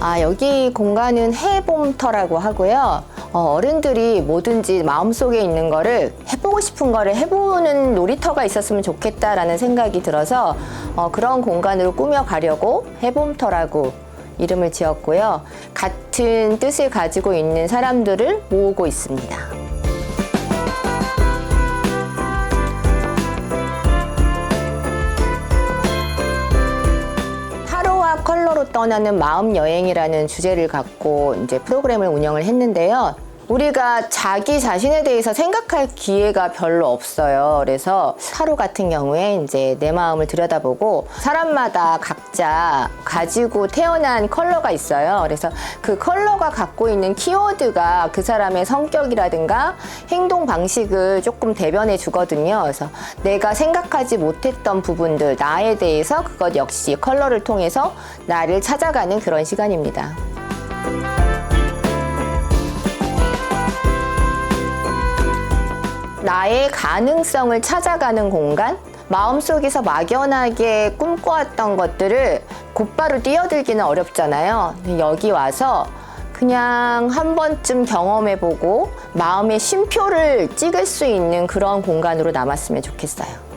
아, 여기 공간은 해봄터라고 하고요. 어, 어른들이 뭐든지 마음속에 있는 거를 해보고 싶은 거를 해보는 놀이터가 있었으면 좋겠다라는 생각이 들어서 어, 그런 공간으로 꾸며가려고 해봄터라고 이름을 지었고요. 같은 뜻을 가지고 있는 사람들을 모으고 있습니다. 컬러로 떠나는 마음 여행이라는 주제를 갖고 이제 프로그램을 운영을 했는데요. 우리가 자기 자신에 대해서 생각할 기회가 별로 없어요. 그래서 하루 같은 경우에 이제 내 마음을 들여다보고 사람마다 각자 가지고 태어난 컬러가 있어요. 그래서 그 컬러가 갖고 있는 키워드가 그 사람의 성격이라든가 행동 방식을 조금 대변해 주거든요. 그래서 내가 생각하지 못했던 부분들, 나에 대해서 그것 역시 컬러를 통해서 나를 찾아가는 그런 시간입니다. 나의 가능성을 찾아가는 공간? 마음속에서 막연하게 꿈꿔왔던 것들을 곧바로 뛰어들기는 어렵잖아요. 여기 와서 그냥 한 번쯤 경험해보고 마음의 쉼표를 찍을 수 있는 그런 공간으로 남았으면 좋겠어요.